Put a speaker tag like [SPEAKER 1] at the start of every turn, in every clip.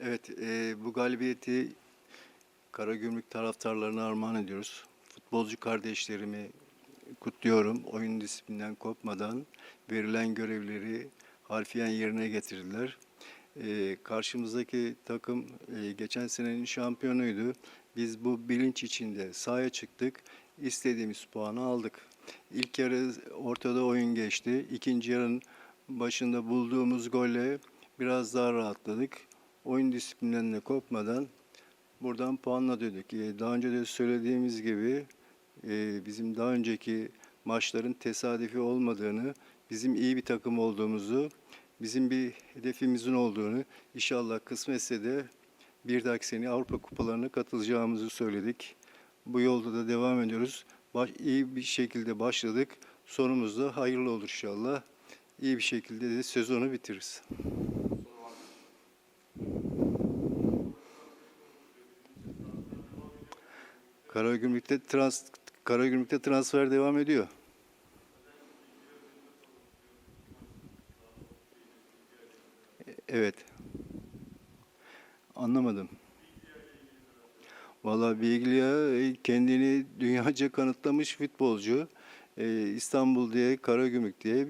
[SPEAKER 1] Evet, e, bu galibiyeti Karagümrük taraftarlarına armağan ediyoruz. Futbolcu kardeşlerimi kutluyorum. Oyun disiplinden kopmadan verilen görevleri harfiyen yerine getirdiler. E, karşımızdaki takım e, geçen senenin şampiyonuydu. Biz bu bilinç içinde sahaya çıktık. İstediğimiz puanı aldık. İlk yarı ortada oyun geçti. İkinci yarının başında bulduğumuz golle biraz daha rahatladık. Oyun disiplinden de kopmadan buradan puanla döndük. Ee, Daha önce de söylediğimiz gibi e, bizim daha önceki maçların tesadüfi olmadığını, bizim iyi bir takım olduğumuzu, bizim bir hedefimizin olduğunu, inşallah kısmetse de bir dahaki sene Avrupa Kupalarına katılacağımızı söyledik. Bu yolda da devam ediyoruz. Baş, iyi bir şekilde başladık. Sonumuz da hayırlı olur inşallah. İyi bir şekilde de sezonu bitiririz. Karagümrük'te trans Karagümrük'te transfer devam ediyor. E- Evet. Anlamadım. Valla Biglia e, kendini dünyaca kanıtlamış futbolcu. E, İstanbul diye, Karagümrük diye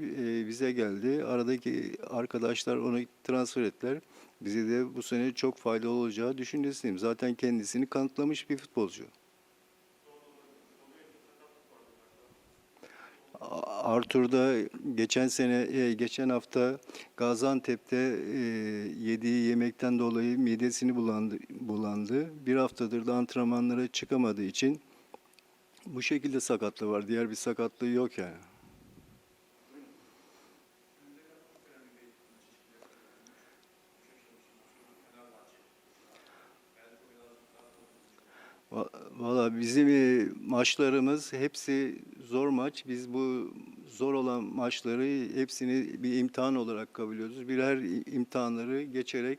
[SPEAKER 1] bize geldi. Aradaki arkadaşlar onu transfer ettiler. Bize de bu sene çok faydalı olacağı düşüncesiyim. Zaten kendisini kanıtlamış bir futbolcu. Arthur'da geçen sene, e, geçen hafta Gaziantep'te e, yediği yemekten dolayı midesini bulandı, bulandı. Bir haftadır da antrenmanlara çıkamadığı için bu şekilde sakatlığı var. Diğer bir sakatlığı yok yani. Va- Valla bizim e, maçlarımız hepsi zor maç. Biz bu zor olan maçları hepsini bir imtihan olarak kabul ediyoruz. Birer imtihanları geçerek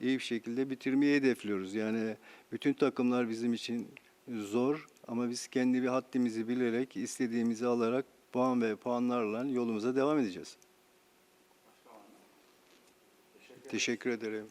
[SPEAKER 1] iyi bir şekilde bitirmeyi hedefliyoruz. Yani bütün takımlar bizim için zor ama biz kendi bir haddimizi bilerek istediğimizi alarak puan ve puanlarla yolumuza devam edeceğiz. Teşekkür ederim.